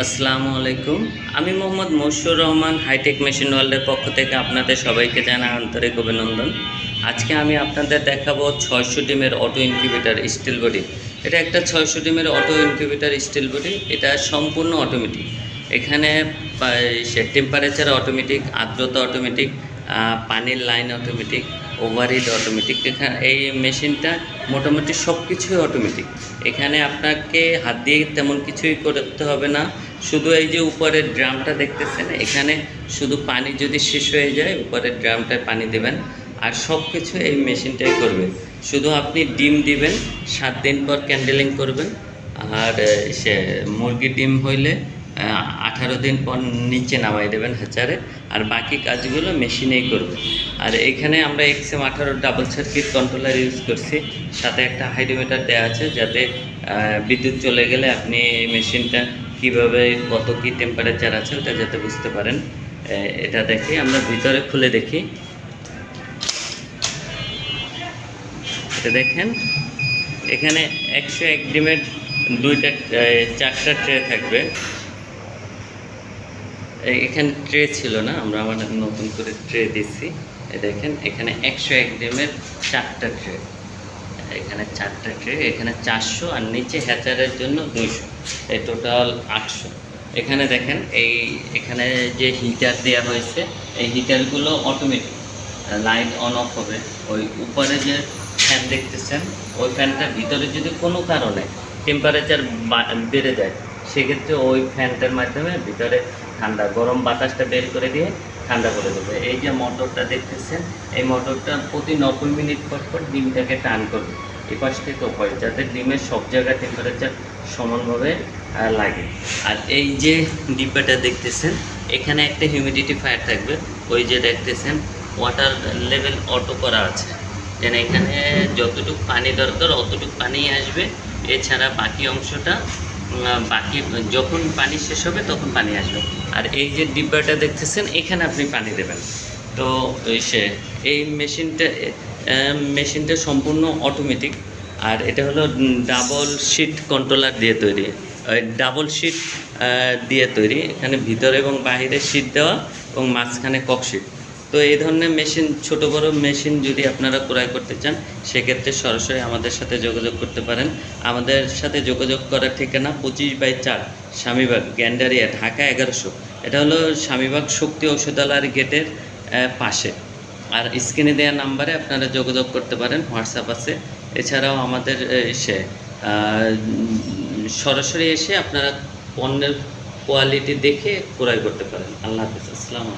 আসসালামু আলাইকুম। আমি মোহাম্মদ মশুর রহমান হাইটেক মেশিন ওয়ার্ল্ডের পক্ষ থেকে আপনাদের সবাইকে জানা আন্তরিক অভিনন্দন। আজকে আমি আপনাদের দেখাবো ছয়শো ডিমের অটো ইনকিউবেটার স্টিল বডি এটা একটা ছয়শো ডিমের অটো ইনকিউবেটার স্টিল বডি এটা সম্পূর্ণ অটোমেটিক এখানে টেম্পারেচার অটোমেটিক আর্দ্রতা অটোমেটিক পানির লাইন অটোমেটিক ওভারহিট অটোমেটিক এখানে এই মেশিনটা মোটামুটি সব কিছুই অটোমেটিক এখানে আপনাকে হাত দিয়ে তেমন কিছুই করতে হবে না। শুধু এই যে উপরের ড্রামটা দেখতেছেন, এখানে শুধু পানি যদি শেষ হয়ে যায়, উপরের ড্রামটায় পানি দেবেন। আর সব কিছু এই মেশিনটাই করবে। শুধু আপনি ডিম দিবেন, সাত দিন পর ক্যান্ডেলিং করবেন। আর সে, মুরগির ডিম হইলে আঠারো দিন পর নিচে নামাই দেবেন হ্যাচারে আর বাকি কাজগুলো মেশিনেই করবে আর এখানে আমরা এক্সএম আঠারো ডাবল সার্কিট কন্ট্রোলার ইউজ করছি। সাথে একটা হাইড্রোমিটার দেওয়া আছে যাতে বিদ্যুৎ চলে গেলে আপনি মেশিনটা কীভাবে, কত কি টেম্পারেচার আছে ওটা যাতে বুঝতে পারেন। এটা দেখি আমরা ভিতরে খুলে দেখি। দেখেন, এখানে একশো এক ডিমের দুইটা চারটা ট্রে থাকবে। এখানে ট্রে ছিল না, আমরা আমার নতুন করে ট্রে দিচ্ছি দেখেন, এখানে একশো এক ডিমের চারটা ট্রে এখানে চারটা ট্রে এখানে চারশো আর নিচে হ্যাচারের জন্য দুইশো। এই টোটাল আটশো। এখানে দেখেন, এই, এখানে যে হিটার দেওয়া হয়েছে, এই হিটারগুলো অটোমেটিক লাইট অন অফ হবে। ওই উপরে যে ফ্যান দেখতেছেন, ওই ফ্যানটার ভিতরে যদি কোনো কারণে টেম্পারেচার বেড়ে যায়, সেক্ষেত্রে ওই ফ্যানটার মাধ্যমে ভিতরে ঠান্ডা, গরম বাতাসটা বের করে দিয়ে ঠান্ডা করে দেবে। এই যে মোটরটা দেখতেছেন, এই মোটরটা প্রতি নব্বই মিনিট পর পর ডিমটাকে টান করবে। এই পাশ থেকে ওপাশ, যাতে ডিমের সব জায়গায় টেম্পারেচার সমানভাবে লাগে। আর এই যে ডিব্বাটা দেখতেছেন, এখানে একটা হিউমিডিটি ফায়ার থাকবে। ওই যে দেখতেছেন ওয়াটার লেভেল অটো করা আছে। যেন এখানে যতটুকু পানি দরকার, অতটুকু পানি আসবে। এছাড়া বাকি অংশটা বাকি, যখন পানি শেষ হবে তখন পানি আসবে। আর এই যে ডিব্বাটা দেখতেছেন, এখানে আপনি পানি দেবেন। তো সে, এই মেশিনটা মেশিনটা সম্পূর্ণ অটোমেটিক আর এটা হলো ডাবল শিট কন্ট্রোলার দিয়ে তৈরি। ডাবল শিট দিয়ে তৈরি। এখানে ভিতরে এবং বাইরে শিট দেওয়া এবং মাঝখানে কক শিট তো এই ধরনের মেশিন ছোট বড় মেশিন যদি আপনারা ক্রয় করতে চান, সেক্ষেত্রে সরাসরি আমাদের সাথে যোগাযোগ করতে পারেন। আমাদের সাথে যোগাযোগ করার ঠিকানা পঁচিশ বাই চার, স্বামীবাগ গ্যান্ডারিয়া ঢাকা এগারোশো। এটা হলো স্বামীবাগ শক্তি ঔষধালয়ের গেটের পাশে। আর স্ক্রিনে দেওয়া নাম্বারে আপনারা যোগাযোগ করতে পারেন হোয়াটসঅ্যাপ আছে। এছাড়াও আমাদের এসে সরাসরি এসে আপনারা পণ্যের কোয়ালিটি দেখে ক্রয় করতে পারেন। আল্লাহ হাফিজ, আসসালামু